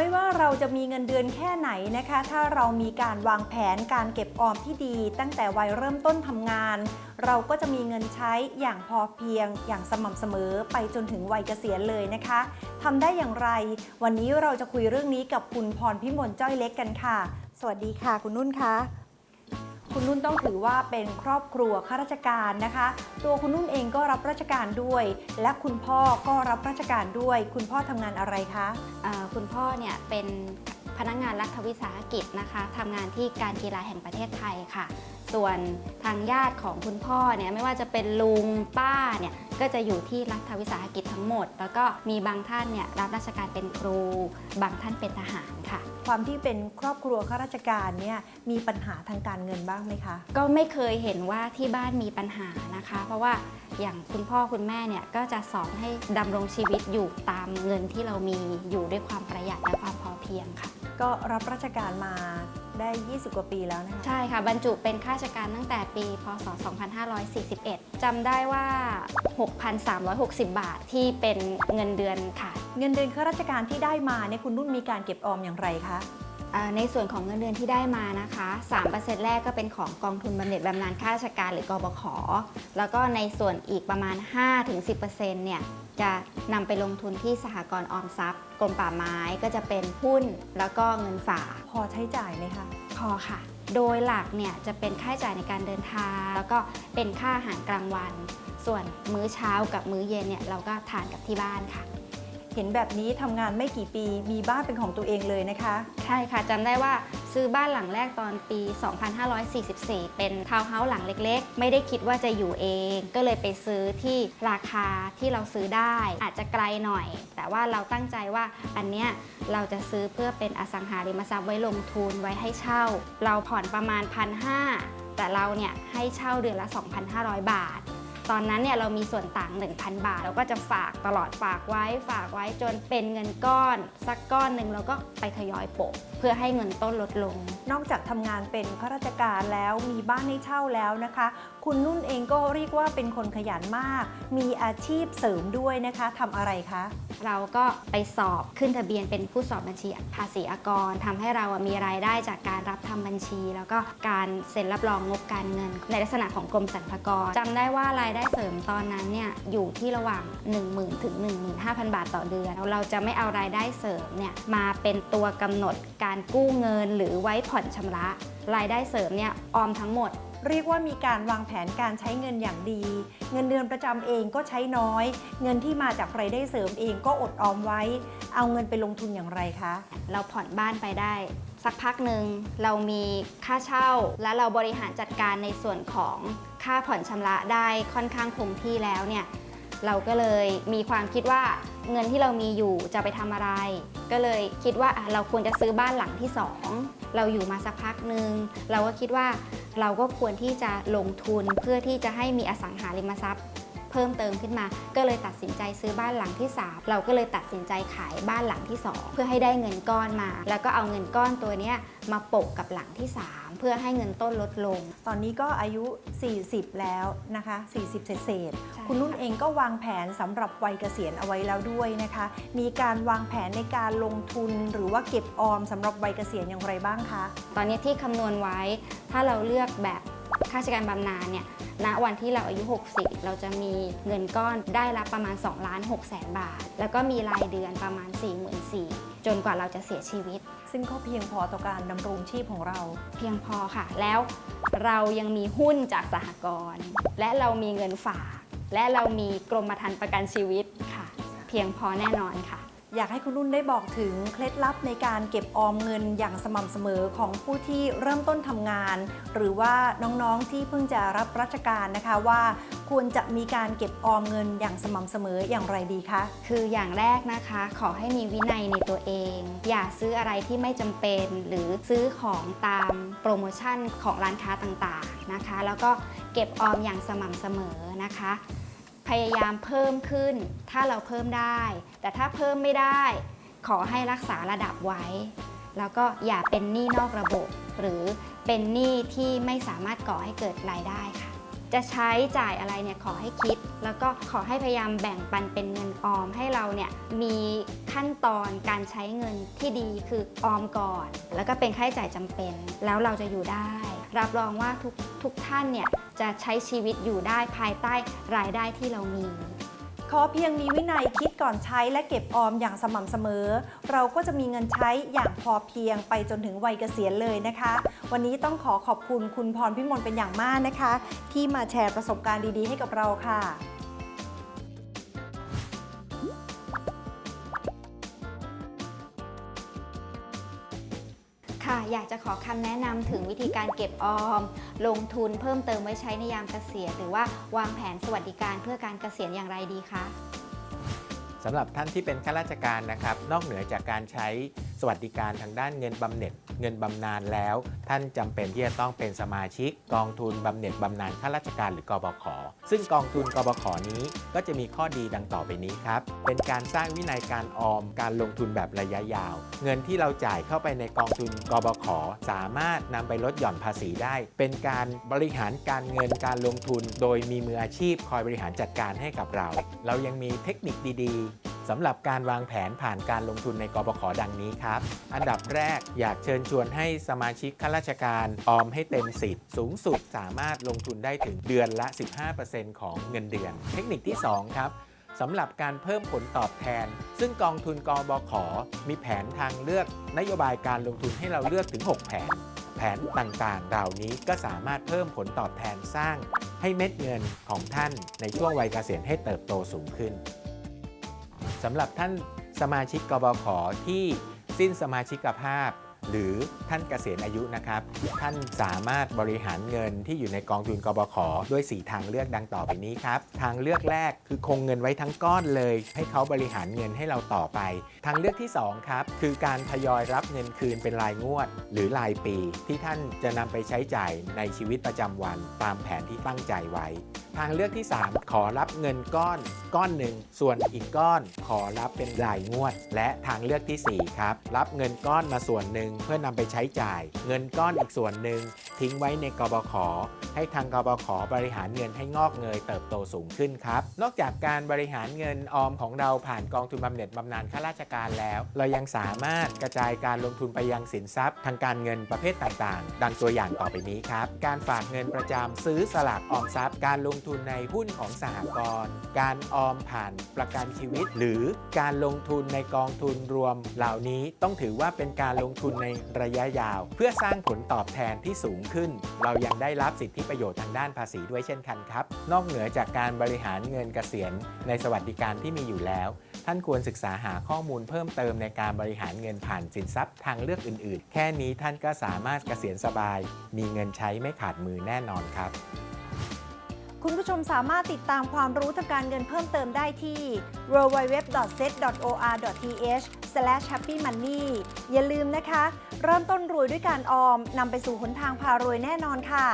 ไม่ว่าเราจะมีเงินเดือนแค่ไหนนะคะ ถ้าเรามีการวางแผนการเก็บออมที่ดี ตั้งแต่วัยเริ่มต้นทำงาน เราก็จะมีเงินใช้อย่างพอเพียง อย่างสม่ำเสมอไปจนถึงวัยเกษียณเลยนะคะทำได้อย่างไร วันนี้เราจะคุยเรื่องนี้กับคุณพรพิมลจ้อยเล็กกันค่ะ สวัสดีค่ะคุณนุ่นคะ คุณนุ่นต้องถือว่าเป็นครอบครัวข้าราชการนะคะ ตัวคุณนุ่นเองก็รับราชการด้วย และคุณพ่อก็รับราชการด้วย คุณพ่อทำงานอะไรคะ อ่อคุณพ่อเนี่ยเป็นพนักงานรัฐวิสาหกิจนะคะทำงานที่การกีฬาแห่งประเทศไทยค่ะ ส่วนทางญาติของคุณพ่อเนี่ยไม่ว่าจะเป็นลุงป้าเนี่ยก็จะอยู่ที่รัฐวิสาหกิจทั้งหมด แล้วก็มีบางท่านเนี่ยรับราชการเป็นครู บางท่านเป็นทหารค่ะ ความที่เป็นครอบครัวข้าราชการเนี่ยมีปัญหาทางการเงินบ้างไหมคะ ก็ไม่เคยเห็นว่าที่บ้านมีปัญหานะคะ เพราะว่าอย่างคุณพ่อคุณแม่เนี่ยก็จะสอนให้ดำรงชีวิตอยู่ตามเงินที่เรามีอยู่ด้วยความประหยัดและความพอเพียงค่ะ ก็รับราชการมา ได้ 20 กว่าปีแล้วนะคะ ใช่ค่ะบรรจุเป็นข้าราชการตั้งแต่ปี พศ 2541จำได้ว่า 6,360 บาทที่เป็นเงินเดือนค่ะ เงินเดือนข้าราชการที่ได้มาเนี่ยคุณนุ่นมีการเก็บออมอย่างไรคะอ่า ในส่วนของเงินเดือนที่ได้มานะคะ3%แรกก็เป็นของกองทุนบำเหน็จบำนาญข้าราชการหรือกบข แล้วก็ในส่วนอีกประมาณ 5-10%เนี่ยจะนำไปลงทุนที่สหกรณ์ออมทรัพย์กรมป่าไม้ก็จะเป็นหุ้นแล้วก็เงินฝากพอใช้จ่ายไหมคะพอค่ะ โดยหลักเนี่ยจะเป็นค่าใช้จ่ายในการเดินทาง แล้วก็เป็นค่าอาหารกลางวัน ส่วนมื้อเช้ากับมื้อเย็นเนี่ยเราก็ทานกับที่บ้านค่ะ เห็นแบบนี้ทำงานไม่กี่ปีมีบ้านเป็นของตัวเองเลยนะคะ ใช่ค่ะจำได้ว่าซื้อบ้านหลังแรกตอนปี 2544 เป็นทาวน์เฮาส์หลังเล็กๆ ไม่ได้คิดว่าจะอยู่เอง ก็เลยไปซื้อที่ราคาที่เราซื้อได้ อาจจะไกลหน่อย แต่ว่าเราตั้งใจว่าอันเนี้ยเราจะซื้อเพื่อเป็นอสังหาริมทรัพย์ไว้ลงทุนไว้ให้เช่า เราผ่อนประมาณ 1,500แต่เราเนี่ยให้เช่าเดือนละ 2,500 บาท ตอนนั้นเนี่ยเรามีส่วนต่าง 1,000 บาท เราก็จะฝากตลอดฝากไว้ฝากไว้จนเป็นเงินก้อนสักก้อนหนึ่งเราก็ไปทยอยโปะเพื่อให้เงินต้นลดลง นอกจากทำงานเป็นข้าราชการแล้วมีบ้านให้เช่าแล้วนะคะ คุณนุ่นเองก็เรียกว่าเป็นคนขยันมาก มีอาชีพเสริมด้วยนะคะทำอะไรคะ เราก็ไปสอบขึ้นทะเบียนเป็นผู้สอบบัญชีภาษีอากรทำให้เราอะมีรายได้จากการรับทำบัญชี แล้วก็การเซ็นรับรองงบการเงิน ในลักษณะของกรมสรรพากรจำได้ว่ารายได้เสริมตอนนั้นเนี่ยอยู่ที่ระหว่าง 10,000ถึง15,000 บาทต่อเดือนแล้วเราจะไม่เอารายได้เสริมเนี่ยมาเป็นตัวกำหนดการกู้เงินหรือไว้ผ่อนชำระ รายได้เสริมเนี่ยออมทั้งหมดเรียกว่ามีการวางแผนการใช้เงินอย่างดี เงินเดือนประจำเองก็ใช้น้อย เงินที่มาจากรายได้เสริมเองก็อดออมไว้ เอาเงินไปลงทุนอย่างไรคะ เราผ่อนบ้านไปได้ สักพักหนึ่งเรามีค่าเช่า และเราบริหารจัดการในส่วนของค่าผ่อนชำระได้ค่อนข้างคงที่แล้วเนี่ยเราก็เลยมีความคิดว่าเงินที่เรามีอยู่จะไปทำอะไร ก็เลยคิดว่าเราควรจะซื้อบ้านหลังที่สองเราอยู่มาสักพักหนึ่งเราก็คิดว่าเราก็ควรที่จะลงทุนเพื่อที่จะให้มีอสังหาริมทรัพย์ เพิ่มเติมขึ้นมา ก็เลยตัดสินใจซื้อบ้านหลังที่ 3 เราก็เลยตัดสินใจขายบ้านหลังที่ 2 เพื่อให้ได้เงินก้อนมา แล้วก็เอาเงินก้อนตัวเนี้ยมาโปะกับหลังที่ 3 เพื่อให้เงินต้นลดลง ตอนนี้ก็อายุ 40 แล้วนะคะ 40 เศษเศษๆใช่คุณนุ่นเองก็วางแผนสำหรับวัยเกษียณเอาไว้แล้วด้วยนะคะ มีการวางแผนในการลงทุนหรือว่าเก็บออมสำหรับวัยเกษียณอย่างไรบ้างคะ ตอนนี้ที่คำนวณไว้ถ้าเราเลือกแบบ ข้าราชการบำนาญเนี่ยณวันที่เราอายุ 60 เราจะมีเงินก้อนได้รับประมาณ2ล้าน6แสนบาท แล้วก็มีรายเดือนประมาณ 4 4 0 0 0จนกว่าเราจะเสียชีวิต ซึ่งก็เพียงพอต่อการดำรงชีพของเรา เพียงพอค่ะ แล้วเรายังมีหุ้นจากสหกรณ์และเรามีเงินฝาก และเรามีกรมธรรม์ประกันชีวิตค่ะ เพียงพอแน่นอนค่ะ อยากให้คุณนุ่นได้บอกถึงเคล็ดลับในการเก็บออมเงินอย่างสม่ำเสมอของผู้ที่เริ่มต้นทำงาน หรือว่าน้องๆที่เพิ่งจะรับราชการนะคะว่าควรจะมีการเก็บออมเงินอย่างสม่ำเสมออย่างไรดีคะ คืออย่างแรกนะคะ ขอให้มีวินัยในตัวเอง อย่าซื้ออะไรที่ไม่จำเป็น หรือซื้อของตามโปรโมชั่นของร้านค้าต่างๆนะคะ แล้วก็เก็บออมอย่างสม่ำเสมอนะคะ พยายามเพิ่มขึ้น ถ้าเราเพิ่มได้ แต่ถ้าเพิ่มไม่ได้ ขอให้รักษาระดับไว้ แล้วก็อย่าเป็นหนี้นอกระบบ หรือเป็นหนี้ที่ไม่สามารถก่อให้เกิดรายได้ค่ะ จะใช้จ่ายอะไรเนี่ยขอให้คิด แล้วก็ขอให้พยายามแบ่งปันเป็นเงินออมให้เราเนี่ยมีขั้นตอนการใช้เงินที่ดีคือออมก่อน แล้วก็เป็นค่าใช้จ่ายจำเป็น แล้วเราจะอยู่ได้ รับรองว่าทุกทุกท่านเนี่ย จะใช้ชีวิตอยู่ได้ภายใต้รายได้ที่เรามี ขอเพียงมีวินัยคิดก่อนใช้และเก็บออมอย่างสม่ำเสมอ เราก็จะมีเงินใช้อย่างพอเพียงไปจนถึงวัยเกษียณเลยนะคะ วันนี้ต้องขอขอบคุณคุณพรพิมลเป็นอย่างมากนะคะ ที่มาแชร์ประสบการณ์ดีๆ ให้กับเราค่ะ ค่ะ อยากจะขอคำแนะนำถึงวิธีการเก็บออม ลงทุนเพิ่มเติมไว้ใช้ในยามเกษียณหรือว่าวางแผนสวัสดิการเพื่อการเกษียณอย่างไรดีคะ สำหรับท่านที่เป็นข้าราชการนะครับ นอกเหนือจากการใช้ สวัสดิการทางด้านเงินบำเหน็จ เงินบำนาญแล้ว ท่านจำเป็นที่จะต้องเป็นสมาชิก กองทุนบำเหน็จบำนาญข้าราชการหรือกบขซึ่งกองทุนกบขนี้ก็จะมีข้อดีดังต่อไปนี้ครับ เป็นการสร้างวินัยการออมการลงทุนแบบระยะยาว เงินที่เราจ่ายเข้าไปในกองทุนกบขสามารถนำไปลดหย่อนภาษีได้ เป็นการบริหารการเงินการลงทุน โดยมีมืออาชีพคอยบริหารจัดการให้กับเรา เรายังมีเทคนิคดีๆ สำหรับการวางแผนผ่านการลงทุนในกบขดังนี้ครับ อันดับแรกอยากเชิญชวนให้สมาชิกข้าราชการออมให้เต็มสิทธิ์สูงสุดสามารถลงทุนได้ถึงเดือนละ 15%ของเงินเดือน เทคนิคที่ 2 ครับสำหรับการเพิ่มผลตอบแทน ซึ่งกองทุนกบขมีแผนทางเลือก นโยบายการลงทุนให้เราเลือกถึง 6 แผน แผนต่างๆ เหล่านี้ก็สามารถเพิ่มผลตอบแทนสร้าง ให้เม็ดเงินของท่านในช่วงวัยเกษียณให้เติบโตสูงขึ้น สำหรับท่านสมาชิกกบขที่สิ้นสมาชิกภาพ หรือท่านเกษียณอายุนะครับ ท่านสามารถบริหารเงินที่อยู่ในกองทุนกบขด้วย 4 ทางเลือกดังต่อไปนี้ครับ ทางเลือกแรกคือคงเงินไว้ทั้งก้อนเลย ให้เขาบริหารเงินให้เราต่อไป ทางเลือกที่ 2 ครับ คือการทยอยรับเงินคืนเป็นรายงวด หรือรายปี ที่ท่านจะนำไปใช้จ่ายในชีวิตประจำวันตามแผนที่ตั้งใจไว้ ทางเลือกที่ 3 ขอรับเงินก้อนก้อนหนึ่ง ส่วนอีกก้อนขอรับเป็นรายงวด และทางเลือกทีสี่4 ครับ รับเงินก้อนมาส่วนหนึ่งเพื่อนำไปใช้จ่าย เงินก้อนอีกส่วนหนึ่งทิ้งไว้ในกบขให้ทางกบขบริหารเงินให้งอกเงยเติบโตสูงขึ้นครับ นอกจากการบริหารเงินออมของเราผ่านกองทุนบำเหน็จบำนาญข้าราชการแล้ว เรายังสามารถกระจายการลงทุนไปยังสินทรัพย์ ทางการเงินประเภทต่างๆ ดังตัวอย่างต่อไปนี้ครับ การฝากเงินประจำซื้อสลากออมทรัพย์ การลงทุนในหุ้นของสหกรณ์การออมผ่านประกันชีวิต หรือการลงทุนในกองทุนรวม เหล่านี้ต้องถือว่าเป็นการลงทุนในระยะยาว เพื่อสร้างผลตอบแทนที่สูงขึ้น เรายังได้รับสิทธิประโยชน์ทางด้านภาษีด้วยเช่นกันครับ นอกเหนือจากการบริหารเงินเกษียณในสวัสดิการที่มีอยู่แล้ว ท่านควรศึกษาหาข้อมูลเพิ่มเติมในการบริหารเงินผ่านสินทรัพย์ทางเลือกอื่น ๆ แค่นี้ท่านก็สามารถเกษียณสบาย มีเงินใช้ไม่ขาดมือแน่นอนครับ คุณผู้ชมสามารถติดตามความรู้ทางการเงินเพิ่มเติมได้ที่ www.set.or.th/happymoney อย่าลืมนะคะ เริ่มต้นรวยด้วยการออมนำไปสู่หนทางพารวยแน่นอนค่ะ